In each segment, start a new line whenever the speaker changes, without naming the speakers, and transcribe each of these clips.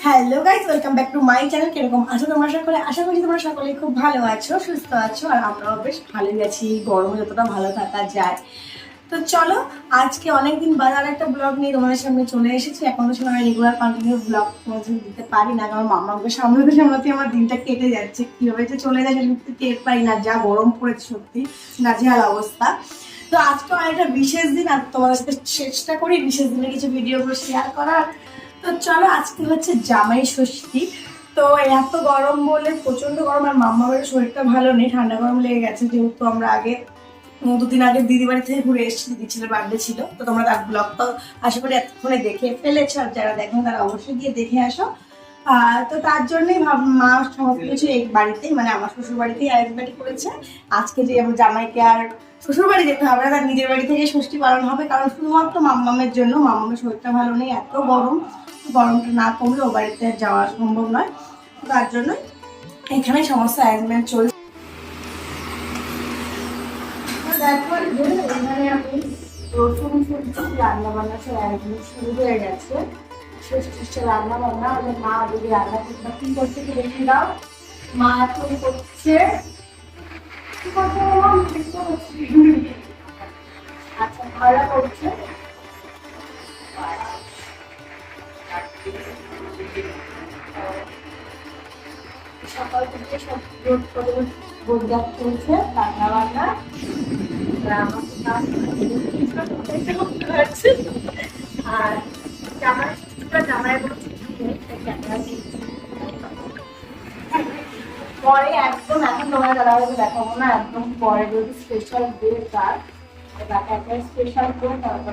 Hello guys welcome back to my channel কীরকম আছো তোমরা সকলে? আশা করি তোমরা সকলে খুব ভালো আছো, সুস্থ আছো, আর আমরাও বেশ ভালোই আছি। গরমে যতটা ভালো থাকা যায়। তো চলো, আজকে অনেকদিন বাদ আর একটা ব্লগ নিয়ে তোমাদের সামনে চলে এসেছি। এখন তো সময় রেগুলার কন্টিনিউ ব্লগ তোমাদের দিতে পারি না, কারণ মামাকে সামলাতে সামলাতে আমার দিনটা কেটে যাচ্ছে। কীভাবে যে চলে যায় সত্যি টের পাই না, যা গরম পড়েছে সত্যি, নাজেহাল অবস্থা। তো আজকে অনেকটা বিশেষ দিন, আর তোমাদের সাথে চেষ্টা করি, বিশেষ দিনে কিছু ভিডিওগুলো শেয়ার করার। তো চলো, আজকে হচ্ছে জামাই ষষ্ঠী। তো এত গরম বলে প্রচণ্ড গরম, আর মাম্মা বাড়ির শরীরটা ভালো নেই, ঠান্ডা গরম লেগে গেছে যেহেতু আমরা আগে দুদিন আগে দিদি বাড়ি থেকে ঘুরে এসেছি দিদি ছেলের বার্থডে ছিল। তো তোমরা তার ব্লগটা আশা করি এতক্ষণে দেখে ফেলেছো, আর যারা দেখো তারা অবশ্যই গিয়ে দেখে আসো। তো তার জন্যই মা সমস্ত কিছু এই বাড়িতেই মানে আমার শ্বশুর বাড়িতেই অ্যারেঞ্জমেন্ট করেছে। আজকে যে আমার জামাইকে আর শ্বশুর বাড়ি যেতে হবে তার নিজের বাড়ি থেকে ষষ্ঠী পালন হবে, কারণ শুধুমাত্র মাম্মামের জন্য মাম্মামের শরীরটা ভালো নেই, এত গরম। গরমটা না কমলে ও বাড়িতে যাওয়া সম্ভব নয় তার জন্য এখানে সমস্ত অ্যারেঞ্জমেন্ট চলছে রান্না বান্না শুরু হয়ে গেছে রান্না বান্না মা রান্না করতে করছে? কি করছে? আচ্ছা ভাড়া করছে সকাল থেকে সব রোদ করে বোঝাত চলছে, রান্না আর পরে একদম, এখন তোমরা দাদা দেখাবো না, একদম পরে যদি স্পেশাল ডে তার একটা স্পেশাল করে তারপর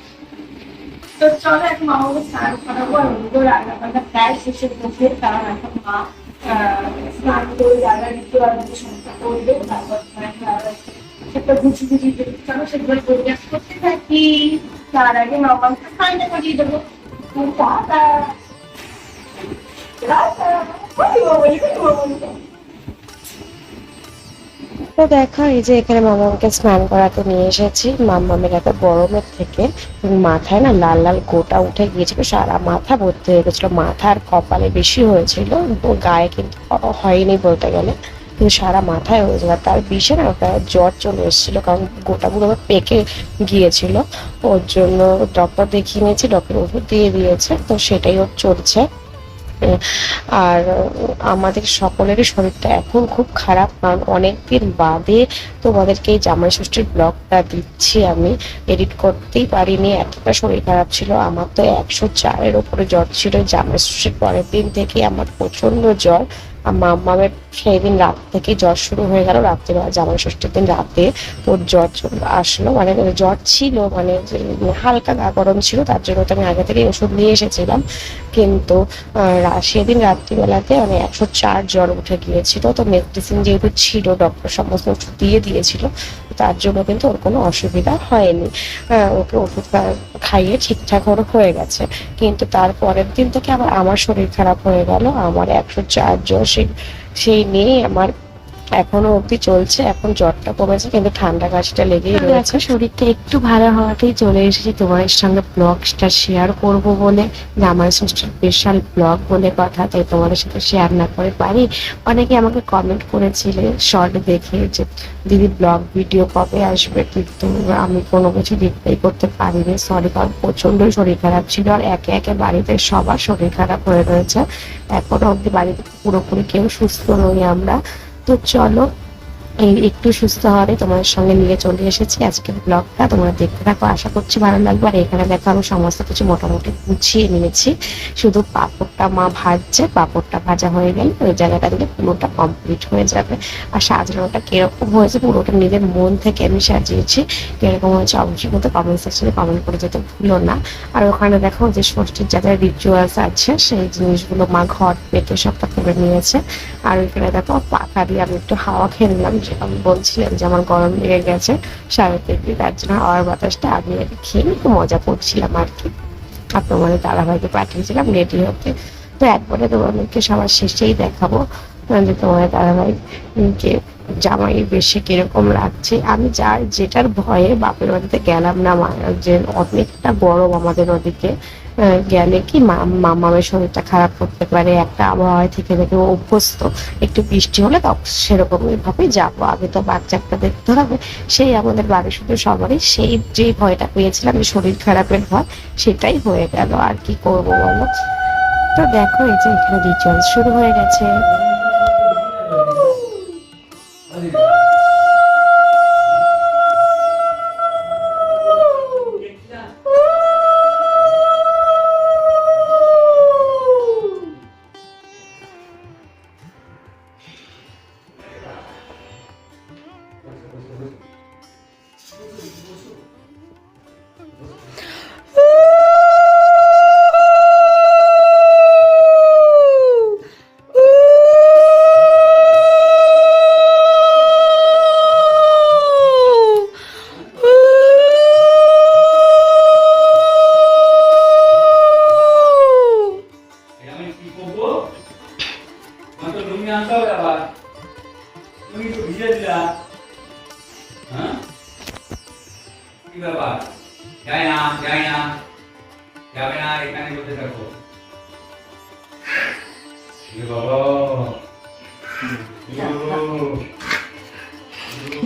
তো চলো এখন মামাকে স্নান করাবো আর ওগুলো রান্না বান্না প্রায় শেষে বসে কারণ এখন মা স্নান করে রান্না দিতে পারবে সমস্যা করবে তারপর সেটা গুছি গুছি চলো সেগুলো পরিবেশ করতে থাকি। তার আগে মামাকে স্নানটা করিয়ে দেবো। টাটা। টাটা। বাবা, ওই বাবা।
তো দেখো, এই যে এখানে মামাকে স্নান করাতে নিয়ে এসেছি। মামা মামামের এত গরমের থেকে মাথায় না লাল লাল গোটা উঠে গিয়েছিল, সারা মাথা ভর্তি হয়ে গেছিল। মাথা আর কপালে বেশি হয়েছিল গায়ে কিন্তু হয়নি বলতে গেলে। কিন্তু সারা মাথায় হয়েছিল। আর তার বিষে না ওটা জ্বর চলে এসেছিল, কারণ গোটাগুলো আবার পেকে গিয়েছিল। ওর জন্য ডক্টর দেখিয়ে নিয়েছি ডক্টর ওষুধ দিয়ে দিয়েছে, তো সেটাই ওর চলছে। আর আমাদের সকলেরই শরীরটা এখন খুব খারাপ, কারণ অনেকদিন বাদে তোমাদেরকে এই জামাই ষষ্ঠীর ব্লগটা দিচ্ছি আমি। এডিট করতেই পারিনি, এতটা শরীর খারাপ ছিল। আমার তো একশো চারের ওপরে জ্বর ছিল। জামাই ষষ্ঠীর পরের দিন থেকে আমার প্রচণ্ড জ্বর। আমার মামামের সেই দিন রাত থেকে জ্বর শুরু হয়ে গেল। রাত্রে জামাই ষষ্ঠীর দিন রাতে ওর জ্বর আসলো। মানে জ্বর ছিল মানে হালকা গা গরম ছিল, তার জন্য তো আমি আগে থেকে ওষুধ নিয়ে এসেছিলাম। কিন্তু সেদিন রাত্রিবেলাতে মানে একশো চার জ্বর উঠে গিয়েছিল। তো মেডিসিন যেহেতু ছিল, ডক্টর সমস্ত ওষুধ দিয়ে দিয়েছিল তার জন্য কিন্তু ওর কোনো অসুবিধা হয়নি। ওকে ওষুধ খাইয়ে ঠিকঠাক ওর হয়ে গেছে। কিন্তু তারপরের দিন থেকে আবার আমার শরীর খারাপ হয়ে গেল। আমার একশো চার জ্বর সেই সেই নিয়েই আমার এখনও অবধি চলছে এখন জ্বরটা কমেছে কিন্তু ঠান্ডা কাশিটা লেগেই রয়েছে। শরীরটা একটু ভালো হওয়াতেই চলে এসেছি। তোমাদের সঙ্গে ব্লগটা শেয়ার করব বলে যে আমার স্পেশাল ব্লগ বলে কথা তাই তোমাদের সাথে শেয়ার না করে পারি। অনেকে আমাকে কমেন্ট করেছিলে শর্ট দেখে যে দিদি ব্লগ ভিডিও কবে আসবে? কিন্তু আমি কোনো কিছু রিপ্লাই করতে পারিনি। সরি কারণ প্রচণ্ডই শরীর খারাপ ছিল আর একে একে বাড়িতে সবার শরীর খারাপ হয়ে রয়েছে। এখনও অবধি বাড়িতে পুরোপুরি কেউ সুস্থ নই আমরা। তো চলো, এই একটু সুস্থ হবে, তোমাদের সঙ্গে নিয়ে চলে এসেছি আজকের ব্লগটা। তোমরা দেখতে থাকো, আশা করছি ভালো লাগবে। আর এখানে দেখো, আমি সমস্ত কিছু মোটামুটি গুছিয়ে নিয়েছি। শুধু পাঁপড়টা মা ভাজছে, পাঁপড়টা ভাজা হয়ে গেলে। ওই জায়গাটা দিলে পুরোটা কমপ্লিট হয়ে যাবে। আর সাজানোটা কীরকম হয়েছে, পুরোটা নিজের মন থেকে আমি সাজিয়েছি। কীরকম হয়েছে অবশ্যই কিন্তু কমেন্ট সেকশনে কমেন্ট করে যেতে ভুলো না। আর ওখানে দেখো, যে ষষ্ঠীর যা যা রিচুয়ালস আছে, সেই জিনিসগুলো মা ঘর পেতে সবটা করে নিয়েছে। আর ওইখানে দেখো পাখা দিয়ে আমি একটু হাওয়া খেয়ে নিলাম আমি বলছিলাম যে আমার গরম লেগে গেছে সাড়ে তিনটে তার জন্য হাওয়ার বাতাসটা আমি আর খেয়ে একটু মজা করছিলাম আর কি। আর তোমাদের দাদাভাইকে পাঠিয়েছিলাম রেডি হতে। তো একবারে তোমাদেরকে সবার শেষেই দেখাবো যে তোমাদের দাদাভাই কে জামাই বেশি কীরকম লাগছে। আমি যার যেটার ভয়ে বাপের বাড়িতে গেলাম না যে অনেকটা গরম আমাদের ওদিকে গেলে কি মামামের শরীরটা খারাপ করতে পারে, একটা আবহাওয়ায় থেকে থেকে অভ্যস্ত, একটু বৃষ্টি হলে তখন সেরকমই ভাবে যাব। আগে তো বাচ্চাটা দেখতে হবে, সেই আমাদের বাড়ির শুধু সবারই সেই যে ভয়টা পেয়েছিলাম, যে শরীর খারাপের ভয়, সেটাই হয়ে গেল। আর কি করব বলো? তো দেখো, এই যে এখানে রিচুয়াল শুরু হয়ে গেছে।
কি তো আনতে হবে আবার। তুমি তো ভিজে দিলা। হ্যাঁ? কি ব্যাপার? যাই না যাই না। যাবে না, এখানে বসে থাকো।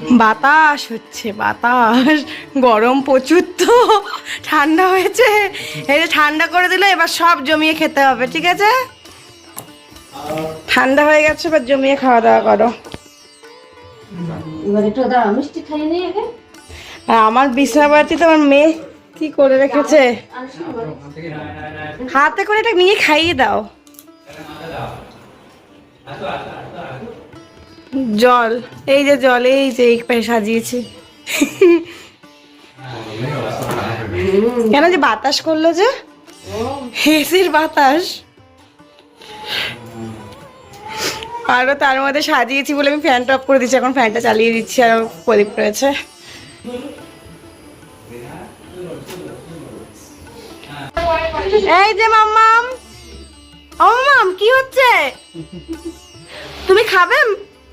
বাতাস হচ্ছে, বাতাস। গরম প্রচুর তো। ঠান্ডা হয়েছে। এই যে ঠান্ডা করে দিলে, এবার সব জমিয়ে খেতে হবে, ঠিক আছে? ঠান্ডা হয়ে গেছে এবার জমিয়ে খাওয়া দাওয়া করো। আর আমার বিছনা বাড়িতে তো আমার মেয়ে কি করে রেখেছে? হাতে করে এটা নিয়ে খাইয়ে দাও। জল এই যে জল এই যে এই পাশে সাজিয়েছি। কেন যে বাতাস করল যে? হেসির বাতাস। আরও তার মধ্যে সাজিয়েছি বলে আমি ফ্যানটা অফ করে দিচ্ছি এখন ফ্যানটা চালিয়ে দিচ্ছি আর প্রদীপ রয়েছে। এই যে মাম্মাম। মাম কি হচ্ছে? তুমি খাবে?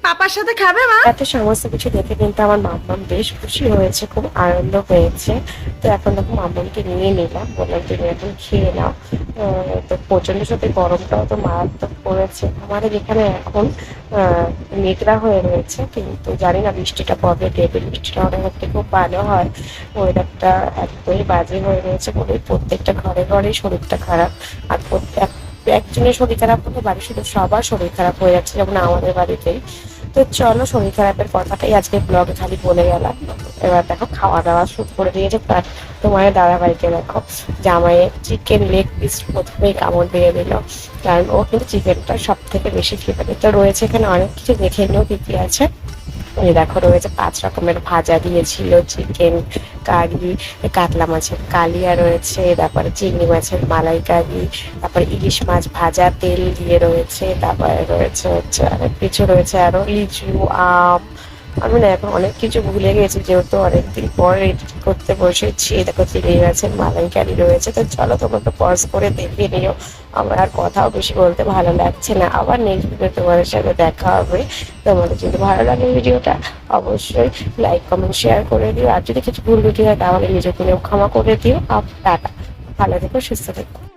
পাপার সাথে খাবে, মা?
এত সমস্ত কিছু দেখে কিন্তু আমার মাম্মাম বেশ খুশি হয়েছে, খুব আনন্দ হয়েছে। তো এখন দেখো মাম্মামকে নিয়ে নিলাম, বললাম, তুমি এখন খেয়ে নাও। তো প্রচণ্ড সাথে গরমটাও তো মারাত্মক পড়েছে। আমাদের এখানে এখন মেঘলা হয়ে রয়েছে, কিন্তু জানি না বৃষ্টিটা কবে দেবে। বৃষ্টিটা অনেক হচ্ছে খুব ভালো হয়। ওয়েদারটা একদমই বাজে হয়ে রয়েছে বলে প্রত্যেকটা ঘরে ঘরেই শরীরটা খারাপ। আর প্রত্যেক একজনের শরীর খারাপ হলে বাড়ির শুধু সবার শরীর খারাপ হয়ে যাচ্ছে, যেমন আমাদের বাড়িতেই। তো চলো শরীর খারাপের কথাটাই আজকে ব্লগে খালি বলে গেলাম। এবার দেখো খাওয়া দাওয়া শুরু করে দিয়েছে। তার তোমার দাদা বাড়িতে দেখো জামাইয়ের চিকেন লেগ পিস প্রথমেই কামড় দিয়ে দিল। কারণ ও কিন্তু চিকেনটা সব থেকে বেশি খেতে তো রয়েছে এখানে অনেক কিছু দেখে নিও কি কি আছে। এই দেখো রয়েছে পাঁচ রকমের ভাজা দিয়েছিল চিকেন কারি কাতলা মাছের কালিয়া রয়েছে, তারপরে চিংড়ি মাছের মালাইকারি, তারপর ইলিশ মাছ ভাজা, তেল দিয়ে রয়েছে, তারপরে রয়েছে হচ্ছে অনেক কিছু রয়েছে আরও, লিচু, আম আমি না এখন অনেক কিছু ভুলে গেছি, যেহেতু অনেকদিন পর এডিট করতে বসেছি দেখো চিনি গেছে মালাইকারি রয়েছে। তো চলো তোমরা একটু পজ করে দেখে নিও। আমার আর কথাও বেশি বলতে ভালো লাগছে না। আবার নেক্সট ভিডিও তোমাদের সাথে দেখা হবে। তোমাদের যদি ভালো লাগে ভিডিওটা, অবশ্যই লাইক কমেন্ট শেয়ার করে দিও। আর যদি কিছু ভুল ভিডিও হয়, তাহলে নিজেকে ক্ষমা করে দিও। আর টাটা। ভালো থেকো, সুস্থ থেকো।